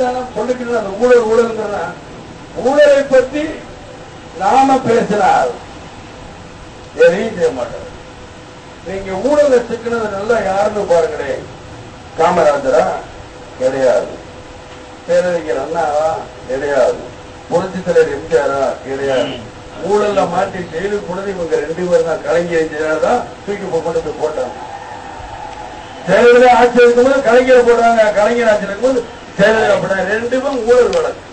தானே சொல்லிக்கிட்டு அந்த ஊழல் ஊழல்ங்கிறத ஊழலை பத்தி நாம பேசினால் எதையும் செய்ய மாட்டார் நீங்க ஊழல சிக்கினது நல்லா யாருன்னு பாருங்களேன் காமராஜரா? கிடையாது. பேரறிஞர் அண்ணாவா கிடையாது. புரட்சி தலைவர் எம்ஜிஆரா? கிடையாது. ஊழல்ல மாட்டி ஜெயிலுக்கு போனது இவங்க ரெண்டு பேரும் தான். கலைஞர் ஜெயலலிதா தூக்கி போய் கொண்டு போய் போட்டாங்க. ஜெயலலிதா ஆட்சி இருக்கும்போது கலைஞர் போடுறாங்க. கலைஞர் ஆட்சி இருக்கும்போது ஜெயலலிதா போட்டாங்க ரெண்டு பேரும் ஊழல் வழக்கு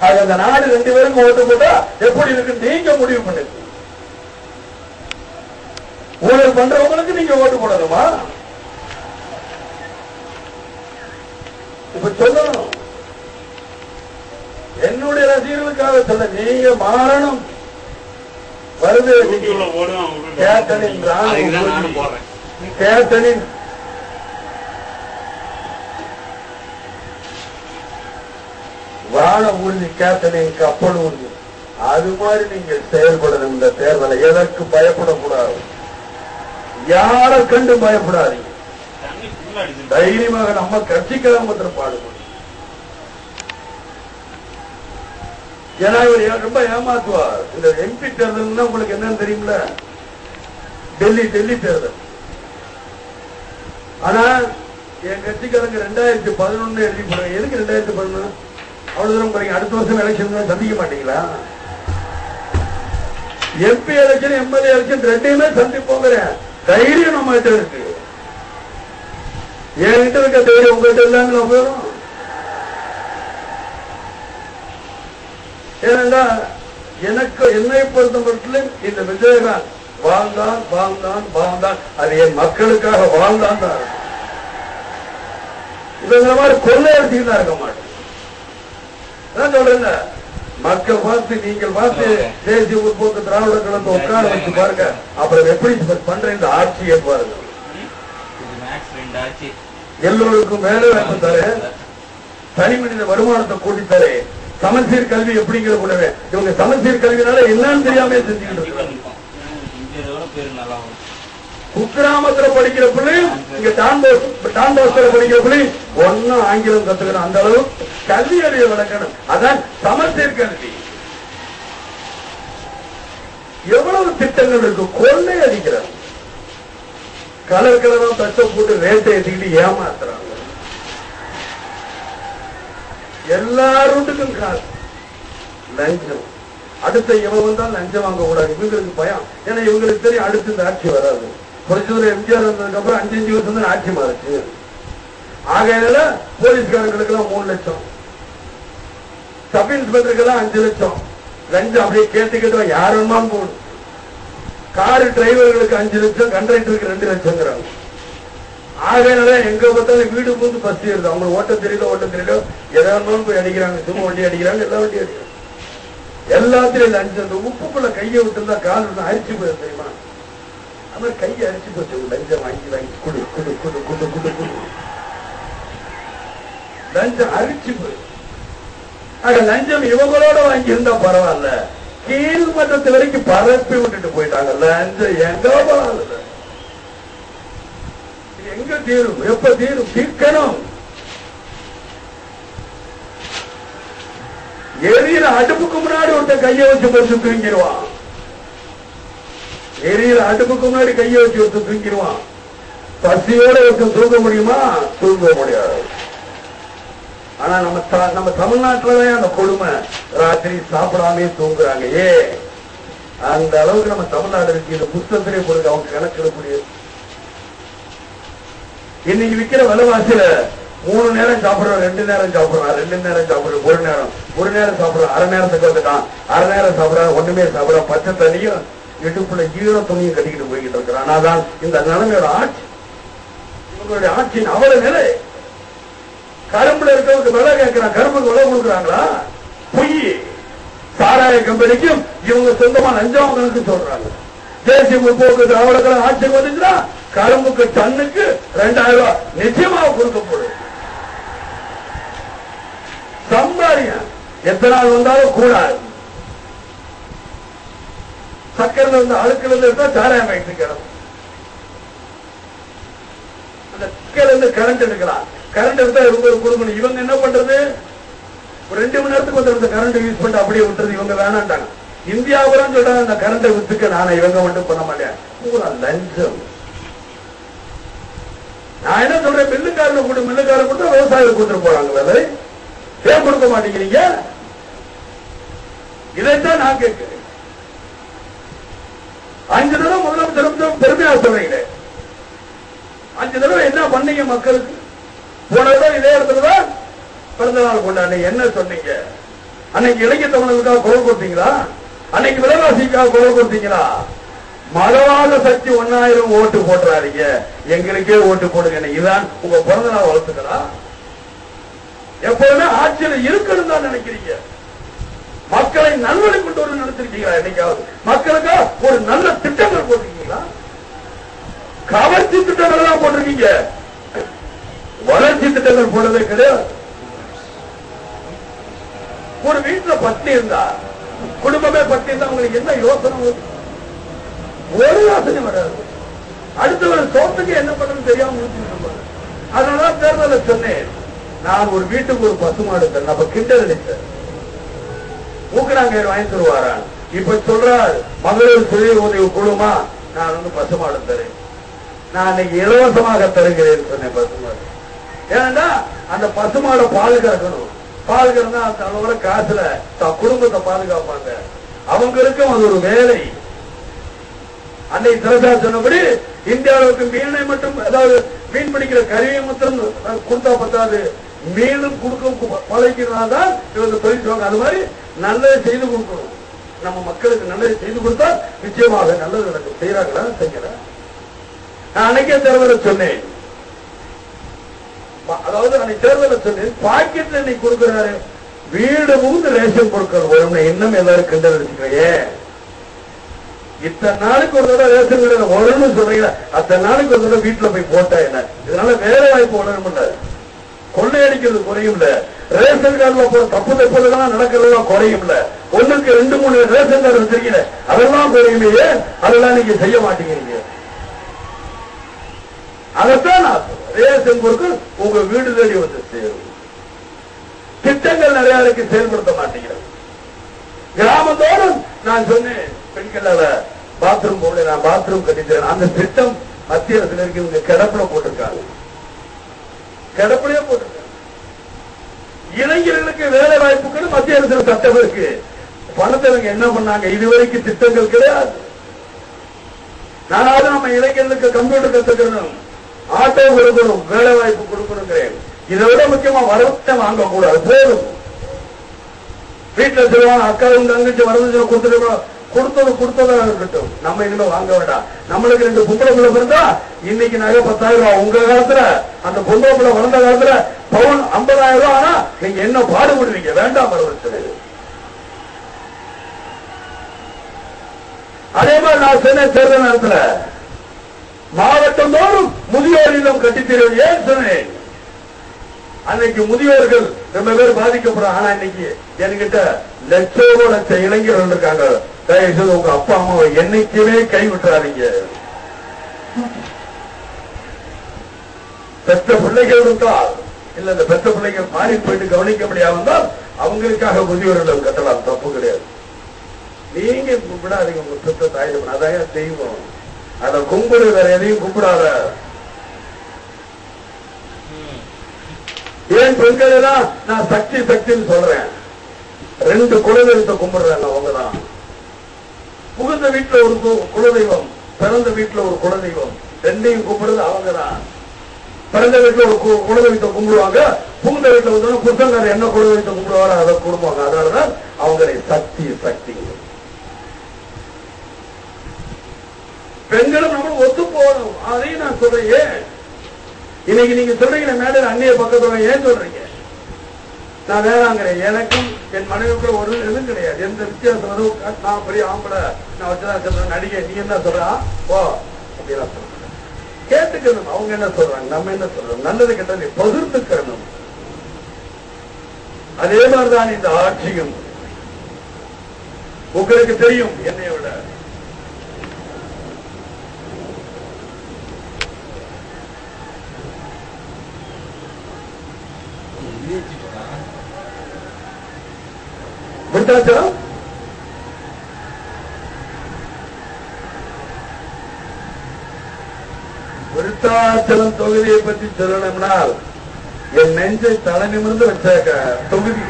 அது அந்த நாடு ரெண்டு பேருக்கும் ஓட்டு போட்டா எப்படி இருக்கு நீங்க முடிவு பண்ணுங்க ஊழல் பண்றவங்களுக்கு நீங்க ஓட்டு போடணுமா? இப்ப சொல்லணும். என்னுடைய ரசிகர்களுக்காக சொல்ல நீங்க மாறணும். வருது. யூடியூப்ல போடுவேன் வான ஊர்தி கேப்டனின் கப்பல் ஊர்தி அது மாதிரி நீங்க செயல்படணும் இந்த தேர்தலை. எதற்கு பயப்படக்கூடாது? யார கண்டு பயப்படாதீங்க. தைரியமாக நம்ம கட்சிக்காக மாத்திரம் பாடுபடும். ஏன்னா இவர் ரொம்ப ஏமாத்துவார். இந்த எம்பி தேர்தல்னா உங்களுக்கு என்னன்னு தெரியுமில? டெல்லி டெல்லி தேர்தல். ஆனா என் கட்சிக்காரங்க ரெண்டாயிரத்தி பதினொன்னு எழுதி போறாங்க எதுக்கு ரெண்டாயிரத்தி பதினொன்னு? அவ்வளவு தூரம் குறைங்க அடுத்த வருஷம் எலெக்ஷன் சந்திக்க மாட்டீங்களா? எம்பி எலெக்ஷன் எம்எல்ஏ எலெக்ஷன் ரெண்டையுமே சந்திப்போங்கிற தைரியம் நம்ம கிட்ட இருக்கு. என்கிட்ட இருக்க தைரியம் உங்ககிட்ட இல்லாம போயிடும். ஏனென்றா எனக்கு என்னை பொறுத்த மட்டும் இந்த விஜயகாந்த் வாழ்ந்தான் வாழ்ந்தான் வாழ்ந்தான். அது என் மக்களுக்காக வாழ்ந்தான் தான். இருக்கும். இவங்க மாதிரி கொள்ளையடிச்சுட்டு இருக்க மாட்டேன் அதான் சொல்றேன்ல. மக்கள் பார்த்து நீங்கள் பார்த்து தேசிய முற்போக்கு திராவிட கலந்து உட்கார வச்சு பாருங்க. அப்புறம் எப்படி பண்ற இந்த ஆட்சியை பாருங்க. இது மேக்ஸ் ரெண்டு ஆச்சு. எல்லோருக்கும் வேலை வாய்ப்பு தரேன். தனி மனித வருமானத்தை கூட்டி தரேன் சமச்சீர் கல்வி எப்படிங்கிற கூடவே இவங்க சமச்சீர் கல்வினால என்னன்னு தெரியாம செஞ்சுக்கிட்டு இருக்காங்க. குக்கிராமத்துல படிக்கிற பிள்ளையும் இங்க டான்போஸ் டான்போஸ்ல படிக்கிற பிள்ளையும் ஒன்னும் ஆங்கிலம் கத்துக்கணும் அந்த அளவு கல்வி அறிவை வழங்கணும் அதான் சமச்சீர் கல்வி எவ்வளவு திட்டங்கள் இருக்கு? கொள்ளை அடிக்கிறாங்க கலர் கலரா தச்ச போட்டு வேட்டை ஏத்திக்கிட்டு ஏமாத்துறாங்க எல்லாருக்கும் காசு லஞ்சம். அடுத்த இவன் வந்தா லஞ்சம் வாங்க கூடாது. இவங்களுக்கு பயம். ஏன்னா இவங்களுக்கு தெரியும் அடுத்து இந்த ஆட்சி வராது. கொஞ்ச தூரம் எம்ஜிஆர் வந்ததுக்கு அப்புறம் அஞ்சு அஞ்சு வருஷம் தான் ஆட்சி மாறுச்சு. ஆகையில போலீஸ்காரங்களுக்கு எல்லாம் மூணு லட்சம். சப் இன்ஸ்பெக்டருக்கு தான் அஞ்சு லட்சம். லஞ்சம் அப்படியே கேட்டுக்கிட்டு யார் வேணுமான்னு போகணும் காரு டிரைவர்களுக்கு அஞ்சு லட்சம் கண்டக்டருக்கு ரெண்டு லட்சங்கிறாங்க. ஆகையினால எங்க பார்த்தாலும் வீடு போது பஸ் ஏறுது அவங்க ஓட்ட தெரியல ஓட்ட தெரியல. எதாவது போய் அடிக்கிறாங்க. சும்மா வண்டி அடிக்கிறாங்க எல்லா வண்டி அடிக்கிறாங்க. எல்லாத்திலையும் லஞ்சம் இந்த உப்புக்குள்ள கையை விட்டுருந்தா கால் விட்டு அரிச்சு போயிடும் தெரியுமா? அது கையை அரிச்சு போச்சு. லஞ்சம் வாங்கி வாங்கி குடு குடு குடு குடு குடு குடு. லஞ்சம் அரிச்சு போயிடும். ஆக லஞ்சம் இவங்களோட வாங்கி இருந்தா பரவாயில்ல கீழ்மட்டத்து வரைக்கும் பரப்பி விட்டுட்டு போயிட்டாங்க. லஞ்சம் எங்க பரவாயில்ல எங்க தீரும்? எப்ப தீரும்? தீர்க்கணும். எரியில அடுப்புக்கு முன்னாடி ஒருத்த கையை வச்சு பறிச்சு தூங்கிடுவான். எரியில அடுப்புக்கு முன்னாடி கையை வச்சு ஒருத்த தூங்கிடுவான். பசியோட ஒருத்தன் தூங்க முடியுமா? தூங்க முடியாது. ஆனா நம்ம நம்ம தமிழ்நாட்டுலதான் அந்த கொடுமை. ராத்திரி சாப்பிடாமே தூங்குறாங்க. ஏ அந்த அளவுக்கு நம்ம தமிழ்நாடு இருக்கு. இந்த புத்தகத்திலே போடுங்க. அவங்க கணக்கிடக்கூடிய. இன்னைக்கு விக்கிற விலைவாசியில மூணு நேரம் சாப்பிடுறோம் ரெண்டு நேரம் சாப்பிடுறோம் ரெண்டு நேரம் சாப்பிடுறோம் ஒரு நேரம். ஒரு நேரம் சாப்பிடுறோம் அரை நேரத்துக்கு வந்துட்டான். அரை நேரம் சாப்பிடுறான் ஒண்ணுமே சாப்பிடுறான் பச்சை தண்ணியும் இடுப்புல ஈர துணியும் கட்டிக்கிட்டு போய்கிட்டு இருக்கிறான். ஆனால் இந்த நிலைமையோட ஆட்சி இவங்களுடைய ஆட்சியின் அவ்வளவு நிலை கரும்புல இருக்கவங்க விலை கேட்கிறான் கரும்புக்கு விலை கொடுக்குறாங்களா? பொய். சாராய கம்பெனிக்கும் இவங்க சொந்தமா லஞ்சம் கணக்கு சொல்றாங்க. தேசிய முற்போக்கு திராவிட கழகம் ஆட்சிக்கு வந்துச்சுன்னா கரும்புக்கு டன்னுக்கு ரெண்டாயிரம் ரூபாய் நிச்சயமாக கொடுக்கப்படும். சம்பாரியம் எத்தனை நாள் வந்தாலும் கூடாது. சக்கரில் இருந்து அழுக்கில் இருந்து எடுத்தா சாராயம் வைத்து கிடக்கும் அந்த இருந்து கரண்ட் எடுக்கலாம் கரண்ட் எடுத்தா இவங்களுக்கு கொடுக்கணும் இவங்க என்ன பண்றது? ஒரு ரெண்டு மணி நேரத்துக்கு வந்து அந்த கரண்ட் யூஸ் பண்ணிட்டு அப்படியே விட்டுறது. இவங்க வேணாண்டாங்க இந்தியாவுடன் சொல்றாங்க அந்த கரண்டை வித்துக்க நானே இவங்க மட்டும் பண்ண மாட்டேன். பூரா லஞ்சம். நான் என்ன சொல்றேன்? மில்லுக்காரன் கூட மில்லுக்காரன் கூட விவசாயம் கொடுத்துட்டு போறாங்க வேலை. ஏன் கொடுக்க மாட்டேங்கிறீங்க. இதைத்தான் நான் கேட்கிறேன். அஞ்சு தடவை முதலமைச்சர் வந்து பெருமையா சொல்றீங்க அஞ்சு தடவை என்ன பண்ணீங்க மக்களுக்கு? போன தடவை இதே இடத்துல தான் பிறந்த நாள் கொண்டாடி என்ன சொன்னீங்க? அன்னைக்கு இளைஞர் தமிழர்களுக்காக குரல் கொடுத்தீங்களா? அன்னைக்கு விலைவாசிக்காக குரல் கொடுத்தீங்களா? மதவாத சக்தி ஒன்னாயிரம் ஓட்டு போட்டுறாதீங்க எங்களுக்கே ஓட்டு போடுங்க. இதுதான் உங்க பிறந்த நாள் வளர்த்துக்கிறா எப்பவுமே ஆட்சியில் இருக்கணும் தான் நினைக்கிறீங்க. மக்களை நல்வழி கொண்டு வர நடத்திருக்கீங்களா என்னைக்காவது? மக்களுக்கா ஒரு நல்ல திட்டங்கள் போட்டிருக்கீங்களா? கவர்ச்சி திட்டங்கள் தான் போட்டிருக்கீங்க. வளர்ச்சி திட்டங்கள் போடுறதே கிடையாது. ஒரு வீட்டுல பட்டி இருந்தா குடும்பமே பத்தி இருந்தா உங்களுக்கு என்ன யோசனை ஒரு யோசனை வராது. அடுத்தவர் சோத்துக்கு என்ன பண்ணணும் தெரியாம அதனால தேர்தல சொன்னேன். நான் ஒரு வீட்டுக்கு ஒரு பசுமாடு தரேன். அப்ப கிண்டல் அடித்தேன் மூக்கனாங்கயிறு வாங்கி தருவாரான் இப்ப சொல்றார் மகளிர் சுய உதவி குழுமா நான் வந்து பசு மாடு தரேன். நான் இன்னைக்கு இலவசமாக தருகிறேன் சொன்னேன் பசுமாடு ஏன்னா அந்த பசுமாடை பாதுகாக்கணும். பாதுகாக்கணும்னா அந்த அளவுல காசுல தன் குடும்பத்தை பாதுகாப்பாங்க. அவங்களுக்கும் அது ஒரு வேலை. அன்னை திரசா சொன்னபடி இந்தியாவுக்கு மீனை மட்டும் அதாவது மீன் பிடிக்கிற கருவியை மட்டும் கொடுத்தா பத்தாது. மீனும் கொடுக்க பழகிறனால்தான் இவங்க தொழில் அது மாதிரி நல்லதை செய்து கொடுக்கணும். நம்ம மக்களுக்கு நல்லதை செய்து கொடுத்தா நிச்சயமாக நல்லது நடக்கும். செய்யறாங்களா செய்யல. நான் அன்னைக்கே தலைவரை சொன்னேன். அதாவது அன்னைக்கு தேர்தல சொல்லி பாக்கெட்ல இன்னைக்கு கொடுக்கிறாரு. வீடு மூந்து ரேஷன் பொருட்கள் வரும் இன்னும் எல்லாரும் கிண்டல் அடிச்சுக்கிறேன் இத்தனை நாளுக்கு ஒரு தடவை ரேஷன் கடையில் வரும்னு சொல்றீங்க அத்தனை நாளுக்கு ஒரு தடவை வீட்டுல போய் போட்டா என்ன? இதனால வேலை வாய்ப்பு வளரும் இல்ல. கொள்ளையடிக்கிறது குறையும் இல்ல. ரேஷன் கார்டுல போற தப்பு தப்புலாம் நடக்கிறதெல்லாம் குறையும் இல்ல. ஒண்ணுக்கு ரெண்டு மூணு ரேஷன் கார்டு வச்சிருக்கீங்க. அதெல்லாம் குறையுமே அதெல்லாம் நீங்க செய்ய மாட்டேங்கிறீங்க. அதைத்தான் நான் சொல்றேன். உங்க வீடு தேடி வந்து சேரும். திட்டங்கள் நிறைய இருக்கு செயல்படுத்த மாட்டேங்கிறது கிராமத்தோடும் நான் சொன்னேன் பெண்களால பாத்ரூம் போல நான் பாத்ரூம் கட்டித்தரேன். அந்த திட்டம் மத்திய அரசுல இருக்கு இவங்க கிடப்புல போட்டிருக்காங்க. கிடப்புலயே போட்டிருக்காங்க. இளைஞர்களுக்கு வேலை வாய்ப்புகள் மத்திய அரசு சட்டம் இருக்கு. பணத்தை இவங்க என்ன பண்ணாங்க? இதுவரைக்கும் திட்டங்கள் கிடையாது. நானாவது நம்ம இளைஞர்களுக்கு கம்ப்யூட்டர் கத்துக்கணும். ஆட்டோ கொடுக்கணும் வேலை வாய்ப்பு கொடுக்கணுங்கிறேன். இதை விட முக்கியமா வரத்தை வாங்க கூடாது போதும். வீட்டுல சொல்லுவாங்க அக்காவும் தங்கச்சி வரது கொடுத்துட்டு கொடுத்தது கொடுத்ததா இருக்கட்டும். நம்ம இனிமே வாங்க வேண்டாம். நம்மளுக்கு ரெண்டு பொம்பளை பிள்ளை பிறந்தா இன்னைக்கு நகை பத்தாயிரம் ரூபாய் உங்க காலத்துல அந்த பொம்பளை பிள்ளை வளர்ந்த காலத்துல பவுன் ஐம்பதாயிரம் ரூபாய் ஆனா நீங்க என்ன பாடுபடுவீங்க வேண்டாம் வரவச்சு அதே மாதிரி நான் சொன்னேன் தேர்தல் நேரத்துல மாவட்டம் தோறும் முதியோர் இல்லம் கட்டித்தீர்கள் ஏன் சொன்னேன்? அன்னைக்கு முதியோர்கள் ரொம்ப பேர் பாதிக்கப்படுறாங்க. ஆனா இன்னைக்கு என்கிட்ட லட்சோட லட்ச இளைஞர்கள் இருக்காங்க. தயவு செய்து உங்க அப்பா அம்மாவை என்னைக்குமே கைவிட்டுறாதீங்க. பெற்ற பிள்ளைகள் இருந்தால் இல்ல இந்த பெற்ற பிள்ளைகள் மாறி போயிட்டு கவனிக்க முடியாது இருந்தால் அவங்களுக்காக முதியோர்கள் கட்டலாம். தப்பு கிடையாது. நீங்க கும்பிடாதீங்க உங்க பெற்ற தாய் அதான் தெய்வம். அத கும்பிடு வேற எதையும் கும்பிடாத. ஏன் பெண்கள் எல்லாம் நான் சக்தி சக்தின்னு சொல்றேன். ரெண்டு குலதெய்வத்தை கும்பிடுறாங்க அவங்கதான் புகுந்த வீட்டுல ஒரு கு- குலதெய்வம் பிறந்த வீட்டுல ஒரு குலதெய்வம் ரெண்டையும் கும்பிடுறது அவங்கதான். பிறந்த வீட்டுல ஒரு கு- குலதெய்வத்தை கும்பிடுவாங்க புகுந்த வீட்டுல வந்து புத்தகர் என்ன குலதெய்வத்தை கும்பிடுவாரோ அதை கும்பிடுவாங்க அதனாலதான் அவங்களை சக்தி சக்தி. பெண்களும் நம்ம ஒத்து போகணும். அதையும் நான் சொல்றேன். ஏன்? இன்னைக்கு நீங்க சொல்றீங்க மேல அந்நிய பக்கத்துல ஏன் சொல்றீங்க? நான் வேணாங்கிறேன். எனக்கும் என் மனைவிக்கும் ஒரு இதுவும் கிடையாது. எந்த வித்தியாசம்? வரும் நான் பெரிய ஆம்பளை. நான் வச்சுதான் சொல்றேன் நடிகை. நீ என்ன சொல்றா? ஓ அப்படிலாம் சொல்றேன் கேட்டுக்கணும். அவங்க என்ன சொல்றாங்க? நம்ம என்ன சொல்றோம்? நல்லது கெட்டது பகிர்ந்துக்கணும். அதே மாதிரிதான் இந்த ஆட்சியும். உங்களுக்கு தெரியும் What விருத்தாச்சலம் தொகுதியை பற்றி சொல்லணும்னால் என் நெஞ்சை தலை நிமிர்ந்து வச்ச தொகுதி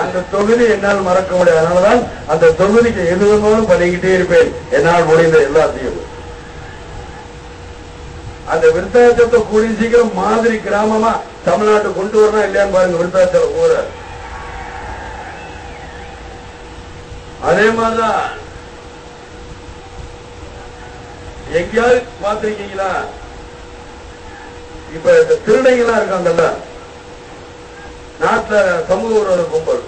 அந்த தொகுதி என்னால் மறக்க முடியாது அதனாலதான் அந்த தொகுதிக்கு எதுவும் பண்ணிக்கிட்டே இருப்பேன் என்னால் முடிந்த எல்லாத்தையும் அந்த விருத்தாச்சலத்தை கூடிய சீக்கிரம் மாதிரி கிராமமா தமிழ்நாட்டு கொண்டு வரணும் இல்லையான்னு பாருங்க விருத்தாச்சலம் ஊர அதே மாதிரிதான் எங்கேயாவது பார்த்திருக்கீங்களா? இப்ப இந்த திருநங்கைலாம் இருக்காங்கல்ல நாட்டுல சமூக உறவு கும்பல்.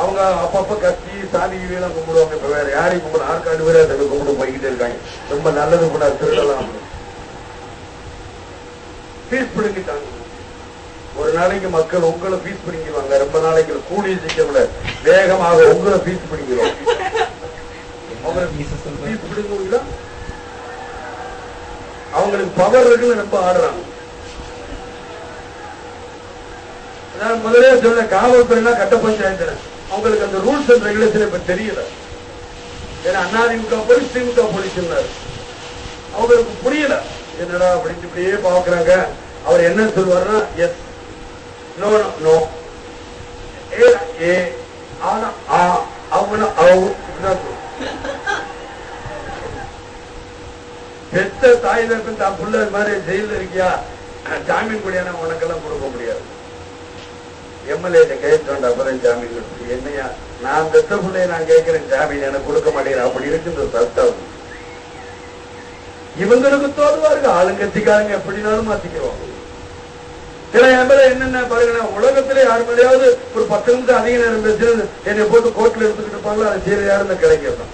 அவங்க அப்பப்ப கத்தி சாமி எல்லாம் கும்பிடுவாங்க இப்ப வேற யாரையும் கும்பிட ஆற்காடு பேர் அதை கும்பிட்டு போய்கிட்டே இருக்காங்க. ரொம்ப நல்லது கூட திருடலாம். ஃபீஸ் பிடுங்கிட்டாங்க ஒரு நாளைக்கு மக்கள் உங்களை ஃபீஸ் பிடிங்கிடுவாங்க ரொம்ப நாளைக்கு கூலி சீக்கிரம்ல வேகமாக உங்களை ஃபீஸ் பிடுங்குவீங்களா அவங்களுக்கு பவர் இருக்குன்னு ரொம்ப ஆடுறாங்க. நான் முதலே சொன்ன காவல்துறைனா கட்ட பஞ்சாயத்து அவங்களுக்கு அந்த ரூல்ஸ் அண்ட் ரெகுலேஷன் இப்ப தெரியல. ஏன்னா அதிமுக போலீஸ் திமுக போலீஸ் அவங்களுக்கு புரியல. என்னடா அப்படின்னு இப்படியே பாக்குறாங்க அவர் என்ன சொல்வார்னா எஸ் நோ நோ ஏ ஏ ஆனா ஆ பெத்த தாய் தான் புள்ள மாதிரி ஜெயில இருக்கியா? ஜாமீன் கூடியான உனக்கெல்லாம் கொடுக்க முடியாது. எம்எல்ஏ கேட்டோம் அப்புறம் ஜாமீன் கொடுத்து என்னையா? நான் பெத்த பிள்ளைய நான் கேட்கிறேன் ஜாமீன் எனக்கு கொடுக்க மாட்டேங்கிறேன் அப்படி இருக்கு சத்தம். இவங்களுக்கு தோதுவாருக்கு ஆளுங்கட்சிக்காரங்க எப்படினாலும் மாத்திக்கிறோம் சில எம்எல்ஏ என்னென்ன பாருங்க உலகத்திலே யார் மேலேயாவது ஒரு பத்து நிமிஷம் அதிக நேரம் பேசுறது என்னை போட்டு கோர்ட்ல எடுத்துக்கிட்டு இருப்பாங்களோ அதை செய்யறது யாரும் இந்த கலைஞர் தான்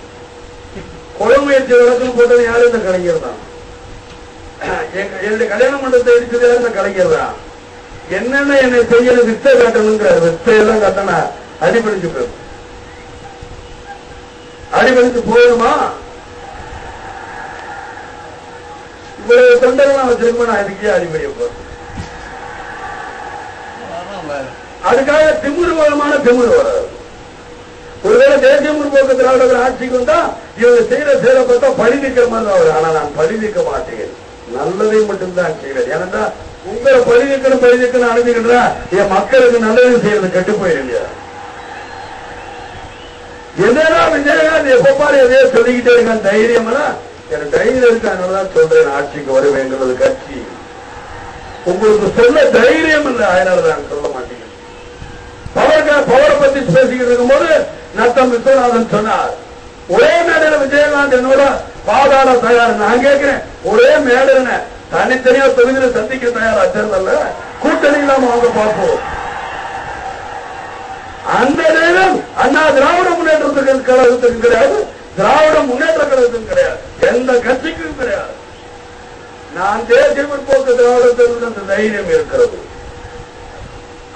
கொலை முயற்சி வழக்கம் போட்டது யாரும் இந்த கலைஞர் தான் எங்க- என்னுடைய கல்யாண மண்டலத்தை இருக்கிறது யாரும் இந்த கலைஞர் தான் என்னென்ன என்னை செய்யணும் வித்தை காட்டணுங்கிறார் வித்தையெல்லாம் காட்டினா அடிபடிச்சு போயிடும். அடிபடிச்சு போயிடுமா? இவ்வளவு தொண்டர்கள்லாம் வச்சிருக்கோம் நான் இதுக்கே அடிபடிய போறேன். அதுக்காக திமுருவமான திமுரு வராது ஒருவேளை தேசிய முற்போக்கு திராவிடர்கள் ஆட்சிக்கு வந்தா இவங்க செய்யற செயலை பார்த்தா பழி நிற்கிற மாதிரி அவர் ஆனா நான் பழி நிற்க மாட்டேன். நல்லதை மட்டும்தான் செய்வேன். ஏன்னா உங்களை பழி நிற்கணும் பழி நிற்கணும் அனுப்பிக்கின்றா என் மக்களுக்கு நல்லது செய்யறது கெட்டு போயிடும் என்னடா விஜயகாந்த் எப்ப பாரு எதையோ சொல்லிக்கிட்டே இருக்கான். தைரியம்? எனக்கு தைரியம் இருக்கு. அதனாலதான் சொல்றேன் ஆட்சிக்கு வருவேங்கிறது கட்சி. உங்களுக்கு சொல்ல தைரியம் இல்லை. அதனாலதான் சொல்ல மாட்டீங்க பவர் பவரை பத்தி பேசிக்கிட்டு இருக்கும்போது நத்தம் விஸ்வநாதன் சொன்னார். ஒரே மேடையில விஜயகாந்த் என்னோட பாதாள தயார். நான் கேட்கிறேன் ஒரே மேடையில தனித்தனியா தொகுதியில சந்திக்க தயார்? சேர்ந்தல்ல கூட்டணி இல்லாம அவங்க பார்ப்போம். அந்த நேரம் அண்ணா திராவிட முன்னேற்றத்துக்கு கழகத்துக்கு கிடையாது. திராவிட முன்னேற்ற கழகத்துக்கும் கிடையாது. எந்த கட்சிக்கும் கிடையாது. நான் தேசிய முற்போக்கு திராவிடத்திற்கு அந்த தைரியம் இருக்கிறது.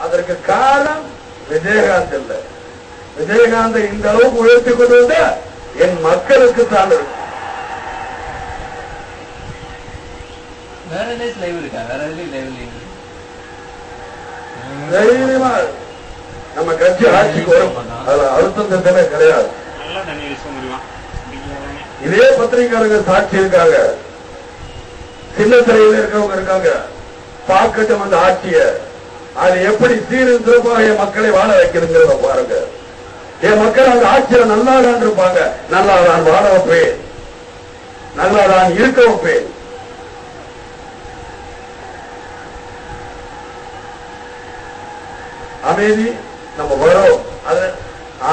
அதற்கு காரணம் விஜயகாந்த் இல்ல. விஜயகாந்தை இந்த அளவுக்கு உயர்த்தி கொண்டு வந்த என் மக்களுக்கு தான் இருக்கு வேற எதாச்சும் லைவ் இருக்கா? வேற எதுலயும் லைவ் இல்லைங்க தைரியமா. நம்ம கட்சி ஆட்சிக்கு வரும். அதுல அழுத்தம் தந்தமே கிடையாது. இதே பத்திரிகையாளங்க சாட்சி இருக்காங்க. சின்ன திரையில இருக்கிறவங்க இருக்காங்க. பார்க்கட்டும் அந்த ஆட்சிய. அது எப்படி சீரும் சிறப்பாக என் மக்களை வாழ வைக்கிறதுங்கிறத பாருங்க. என் மக்கள் அந்த ஆட்சியில நல்லா தான் இருப்பாங்க. நல்லா நான் வாழ வைப்பேன். நல்லா நான் இருக்க வைப்பேன். அமைதி நம்ம வரோம். அது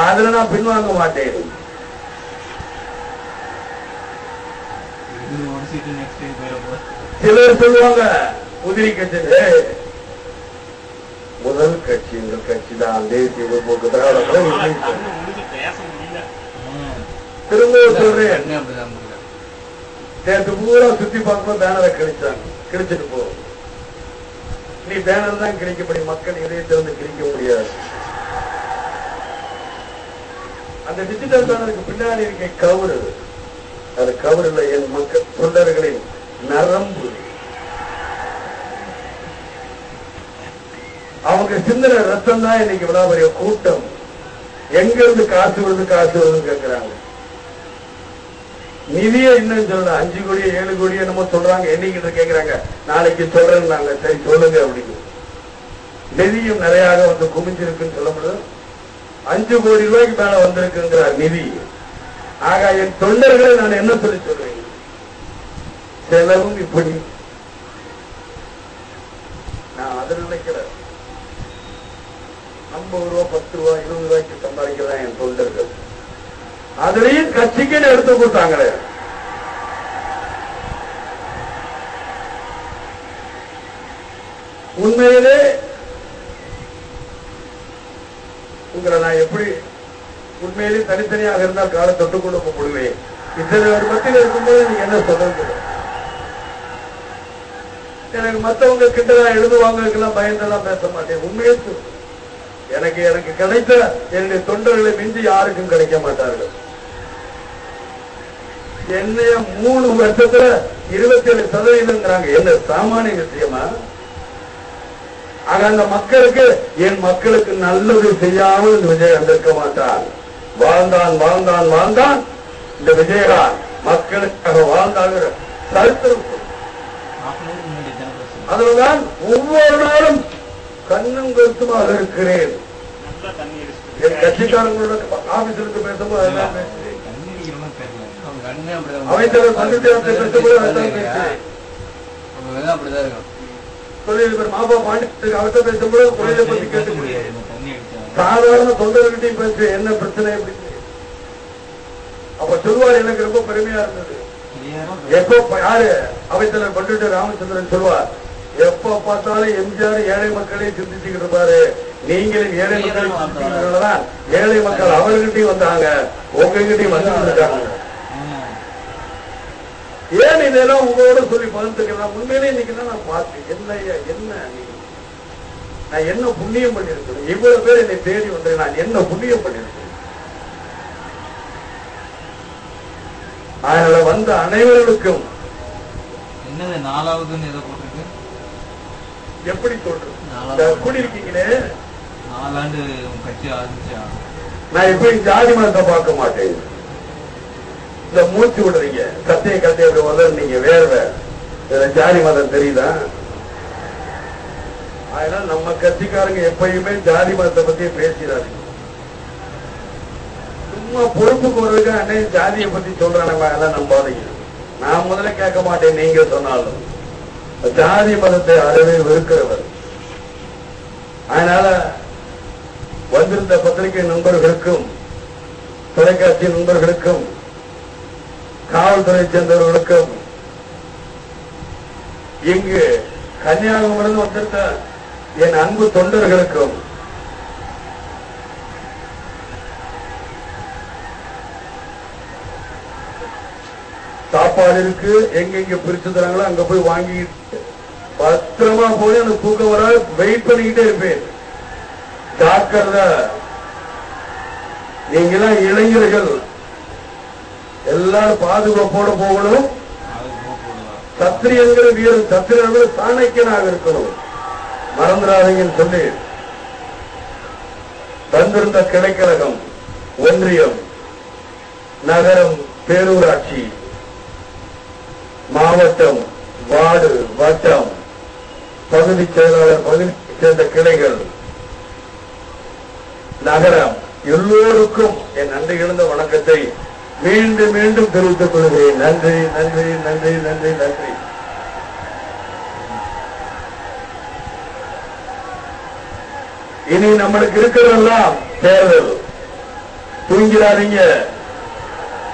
அதுல நான் பின்வாங்க மாட்டேன். நெக்ஸ்ட் டைம் போயிட சிலர் சொல்லுவாங்க உதிரி கட்சி முதல் கட்சி எங்கள் கட்சி தான். தேசிய முற்போக்கு திரும்பவும் சொல்றேன். நேற்று பூரா சுத்தி பார்க்கும்போது பேனரை கிழிச்சாங்க. கிழிச்சிட்டு போ. நீ பேனர் தான் கிழிக்கப்படி மக்கள் இதயத்தை வந்து கிழிக்க முடியாது. அந்த டிஜிட்டல் பேனருக்கு பின்னாடி இருக்க கவுரு அது கவுருல என் மக்கள் தொண்டர்களின் நரம்பு. அவங்க சிந்தனை ரத்தம் தான் இன்னைக்கு இவ்வளவு கூட்டம். எங்க இருந்து காசு வருது காசு வருதுன்னு கேட்கிறாங்க நிதியை இன்னும் சொல்லல அஞ்சு கோடியோ ஏழு கோடியோ என்னமோ சொல்றாங்க. என்னைக்கு கேட்கிறாங்க நாளைக்கு சொல்றேன்னு நாங்க சரி சொல்லுங்க அப்படின்னு. நிதியும் நிறைய வந்து குமிஞ்சிருக்குன்னு சொல்ல முடியும் அஞ்சு கோடி ரூபாய்க்கு மேல வந்திருக்குங்கிறார் நிதி. ஆக என் தொண்டர்களை நான் என்ன சொல்லி சொல்றேன்? செலவும் இப்படி. நான் அதை நினைக்கிறேன். ஐம்பது ரூபா பத்து ரூபா இருபது ரூபாய்க்கு சம்பாதிக்கலாம் என் தொண்டர்கள். அதுலயும் கட்சிக்குன்னு எடுத்து கொடுத்தாங்களே உண்மையிலே உங்களை நான் எப்படி உண்மையிலே தனித்தனியாக இருந்தால் காலை தொட்டு கொண்டு போடுவேன். இத்தனை ஒரு மத்தியில் இருக்கும்போது நீங்க என்ன சொல்றது எனக்கு மத்தவங்க கிட்ட நான் எழுதுவாங்களுக்கெல்லாம் பயந்தெல்லாம் பேச மாட்டேன். உண்மையே எனக்கு எனக்கு கிடைத்த என்னுடைய தொண்டர்களை மிஞ்சி யாருக்கும் கிடைக்க மாட்டார்கள். என்னைய மூணு வருஷத்துல இருபத்தி ஏழு சதவீதம்ங்கிறாங்க. என்ன சாமானிய விஷயமா? ஆனா அந்த மக்களுக்கு என் மக்களுக்கு நல்லது செய்யாமல் இந்த விஜயகாந்த் இருக்க மாட்டான். வாழ்ந்தான் வாழ்ந்தான் வாழ்ந்தான். இந்த விஜயகாந்த் மக்களுக்காக வாழ்ந்தாங்க சரித்திரம் அதுலதான் ஒவ்வொரு நாளும் கண்ணும் கருத்துமாக இருக்கிறேன். என் கட்சிக்காரங்களோட இருந்து பேசும்போது அதெல்லாம் அமைச்சர் பண்டிதர் பேசும்போது அதெல்லாம் அப்படிதான் இருக்கும் மாபா பாண்டியத்துக்கு அவர்கிட்ட பேசும்போது தொழிலை பத்தி கேட்டு முடியாது சாதாரண தொண்டர்கிட்டையும் பேசு என்ன பிரச்சனை அப்படின்னு அப்ப சொல்வார் எனக்கு ரொம்ப பெருமையா இருந்தது. எப்போ யாரு? அவைத்தலைவர் பண்டிட்டு ராமச்சந்திரன் சொல்வார். எப்ப பார்த்தாலும் எம்ஜிஆர் ஏழை மக்களை சிந்திச்சுக்கிட்டு இருப்பாரு. நீங்களும் ஏழை மக்களை ஏழை மக்கள் அவர்கிட்டயும் வந்தாங்க. உங்ககிட்டயும் வந்துட்டு இருக்காங்க ஏன் இதெல்லாம் உங்களோட சொல்லி பகிர்ந்துக்கிறேன் உண்மையிலே இன்னைக்கு தான் நான் பார்த்தேன். என்ன என்ன? நான் என்ன புண்ணியம் பண்ணிருக்கிறேன் இவ்வளவு பேர் என்னை தேடி வந்து நான் என்ன புண்ணியம் பண்ணிருக்கேன் அதனால வந்த அனைவர்களுக்கும் என்னது நாலாவதுன்னு போட்டிருக்கு எப்படி நாலாவது குடியிருக்கீங்களே? நாலாண்டு கட்சி ஆரம்பிச்சா. நான் எப்பயும் ஜாதி மதத்தை பார்க்க மாட்டேன்? இந்த மூச்சு விடுறீங்க. கத்தையை கத்தையை அப்படி வளர்றீங்க வேர்வை. இதுல ஜாதி மதம் தெரியுதா? அதனால நம்ம கட்சிக்காரங்க எப்பயுமே ஜாதி மதத்தை பத்தி பேசிடாதீங்க. சும்மா பொறுப்புக்கு வரதுக்கு அன்னைக்கு ஜாதியை பத்தி சொல்றானவங்க அதெல்லாம் நம்பாதீங்க. நான் முதல்ல கேட்க மாட்டேன் நீங்க சொன்னாலும். ஜாதி மதத்தை அறவே வெறுக்கிறவர். அதனால வந்திருந்த பத்திரிகை நண்பர்களுக்கும் தொலைக்காட்சி நண்பர்களுக்கும் காவல்துறை சேர்ந்தவர்களுக்கும் இங்கு கன்னியாகுமரியிலிருந்து வந்திருந்த என் அன்பு தொண்டர்களுக்கும் சாப்பாடு இருக்கு எங்கெங்க பிரிச்சு தராங்களோ அங்க போய் வாங்கிட்டு பத்திரமா போய் அந்த தூக்கம் வர வெயிட் பண்ணிக்கிட்டே இருப்பேன். ஜாக்கிரதை. நீங்களாம் இளைஞர்கள். எல்லாரும் பாதுகாப்போட போகணும். அது போ சத்திரியங்கிற வீரன் சத்திரியர்கள் சாணக்கியனாக இருக்கணும். மறந்துடாதீங்கன்னு சொல்லி தந்திருந்த கிளைக்கழகம் ஒன்றியம் நகரம் பேரூராட்சி மாவட்டம் வார்டு வட்டம் பகுதி செயலாளர் பகுதியைச் சேர்ந்த கிளைகள் நகரம் எல்லோருக்கும் என் நன்றி இழந்த வணக்கத்தை மீண்டும் மீண்டும் தெரிவித்துக் கொள்கிறேன். நன்றி நன்றி நன்றி நன்றி நன்றி. இனி நம்மளுக்கு இருக்கிறதெல்லாம் தேர்தல். தூங்கிறாதீங்க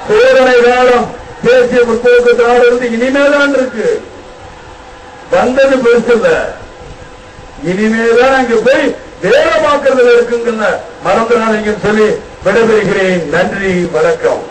சோதனை காலம். தேசிய முற்போக்கு திராவிட இருந்து இனிமேதான் இருக்கு. வந்தது பெருசு இல்ல இனிமேதான் அங்க போய் வேலை பார்க்கறதுல இருக்குங்க மறந்துடாதீங்கன்னு சொல்லி விடைபெறுகிறேன். நன்றி வணக்கம்.